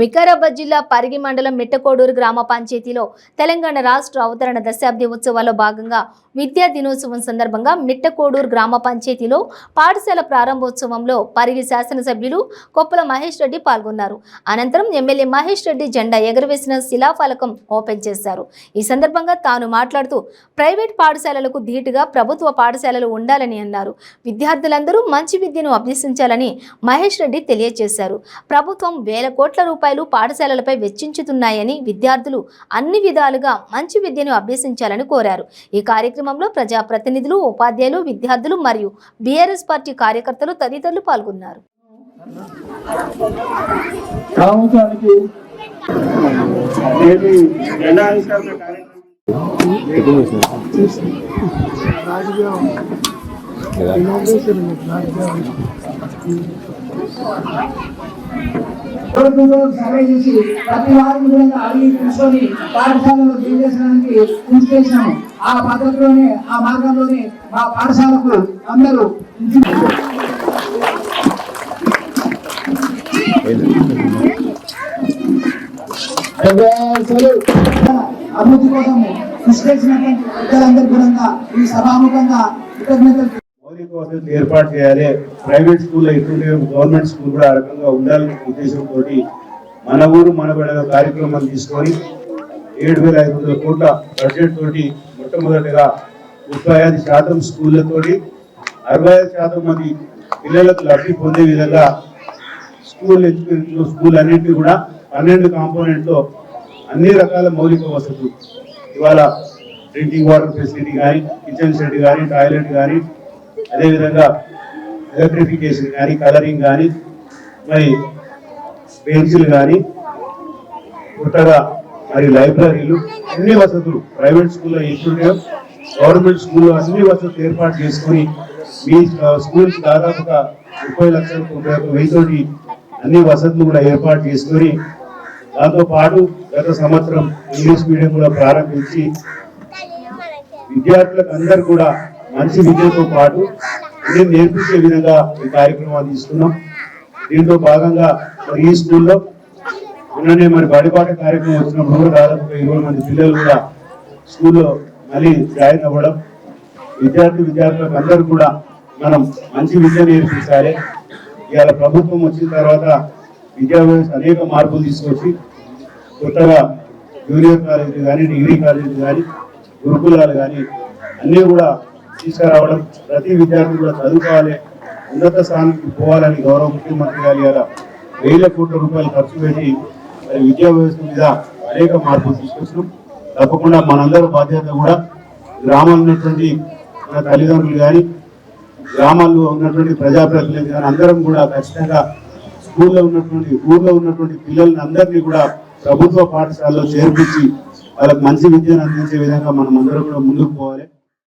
వికారాబాద్ జిల్లా పరిగి మండలం మిట్టకోడూరు గ్రామ పంచాయతీలో తెలంగాణ రాష్ట్ర అవతరణ దశాబ్ది ఉత్సవాల్లో భాగంగా విద్యా దినోత్సవం సందర్భంగా మిట్టకోడూరు గ్రామ పంచాయతీలో పాఠశాల ప్రారంభోత్సవంలో పరిగి శాసనసభ్యులు కొప్పల మహేష్ రెడ్డి పాల్గొన్నారు. అనంతరం ఎమ్మెల్యే మహేష్ రెడ్డి జెండా ఎగరవేసిన శిలాఫలకం ఓపెన్ చేశారు. ఈ సందర్భంగా తాను మాట్లాడుతూ ప్రైవేట్ పాఠశాలలకు ధీటుగా ప్రభుత్వ పాఠశాలలు ఉండాలని అన్నారు. విద్యార్థులందరూ మంచి విద్యను అభ్యసించాలని మహేష్ రెడ్డి తెలియజేశారు. ప్రభుత్వం వేల కోట్ల రూపాయలు పాఠశాలలపై వెచ్చించుతున్నాయని విద్యార్థులు అన్ని విధాలుగా మంచి విద్యను అభ్యసించాలని కోరారు. ఈ కార్యక్రమంలో ప్రజాప్రతినిధులు ఉపాధ్యాయులు విద్యార్థులు మరియు బీఆర్ఎస్ పార్టీ కార్యకర్తలు తదితరులు పాల్గొన్నారు. రాజకీయం సర్వే చేసి ప్రతి వారం విధంగా అడిగి పాఠశాలలో బిల్ కృషి ఆ పద్ధతిలోనే ఆ మార్గంలోనే మా పాఠశాలకు అందరూ అభివృద్ధి కోసం కృషి చేసినటువంటి కూడా ఈ సభాముఖంగా కృతజ్ఞతలు మౌలిక ఏర్పాటు చేయాలి. ప్రైవేట్ స్కూల్లో ఎటువంటి గవర్నమెంట్ స్కూల్ కూడా ఆ రకంగా ఉండాలనే ఉద్దేశంతో మన ఊరు మన కార్యక్రమం తీసుకొని ఏడు వేల ఐదు వందల కోట్ల బడ్జెట్ తోటి మొట్టమొదటిగా ముప్పై ఐదు శాతం స్కూళ్ళతోటి అరవై ఐదు శాతం మంది పిల్లలకు లబ్ధి పొందే విధంగా స్కూల్ ఎడ్యుకేషన్ స్కూల్ అన్నింటినీ కూడా పన్నెండు కాంపోనెంట్లో అన్ని రకాల మౌలిక వసతులు. ఇవాళ డ్రింకింగ్ వాటర్ ఫెసిలిటీ కానీ కిచెన్ సెట్ కానీ టాయిలెట్ కానీ అదేవిధంగా ఎలక్ట్రిఫికేషన్ కానీ కలరింగ్ కానీ మరి బెంచ్లు కానీ కొత్తగా మరి లైబ్రరీలు అన్ని వసతులు ప్రైవేట్ స్కూల్లో ఎట్లుంటాయో గవర్నమెంట్ స్కూల్లో అన్ని వసతులు ఏర్పాటు చేసుకొని మీ స్కూల్స్ దాదాపుగా ముప్పై లక్షల తొంభై వెయ్యితోటి అన్ని వసతులు కూడా ఏర్పాటు చేసుకొని దాంతో పాటు గత సంవత్సరం ఇంగ్లీష్ మీడియం కూడా ప్రారంభించి విద్యార్థులకు అందరు కూడా మంచి విద్యతో పాటు అన్ని నేర్పించే విధంగా ఈ కార్యక్రమాన్ని తీసుకున్నాం దీంతో భాగంగా మరి ఈ స్కూల్లో ఉన్ననే మరి బడిపాట కార్యక్రమం వచ్చినప్పుడు కూడా దాదాపు ఇరవై మంది పిల్లలు కూడా స్కూల్లో మళ్ళీ జాయిన్ అవ్వడం. విద్యార్థి విద్యార్థులకు అందరూ కూడా మనం మంచి విద్య నేర్పించాలి. ఇవాళ ప్రభుత్వం వచ్చిన తర్వాత విద్యా వ్యవస్థ అనేక మార్పులు తీసుకొచ్చి కొత్తగా జూనియర్ కాలేజీలు కానీ డిగ్రీ కాలేజీలు కానీ గురుకులాలు కానీ అన్నీ కూడా తీసుకురావడం ప్రతి విద్యార్థి కూడా చదువుకోవాలి. ఉన్నత స్థానానికి పోవాలని గౌరవ ముఖ్యమంత్రి గారి గారు వేల కోట్ల రూపాయలు ఖర్చు పెట్టి మరి విద్యా వ్యవస్థ మీద అనేక మార్పులు తీసుకొచ్చినాం. తప్పకుండా మనందరూ బాధ్యత కూడా గ్రామాల్లో ఉన్నటువంటి మన తల్లిదండ్రులు కానీ గ్రామాల్లో ఉన్నటువంటి ప్రజాప్రతినిధులు కానీ అందరం కూడా ఖచ్చితంగా స్కూల్లో ఉన్నటువంటి ఊర్లో ఉన్నటువంటి పిల్లల్ని అందరినీ కూడా ప్రభుత్వ పాఠశాలలో చేర్పించి వాళ్ళకి మంచి విద్యను అందించే విధంగా మనం అందరం కూడా ముందుకు పోవాలి.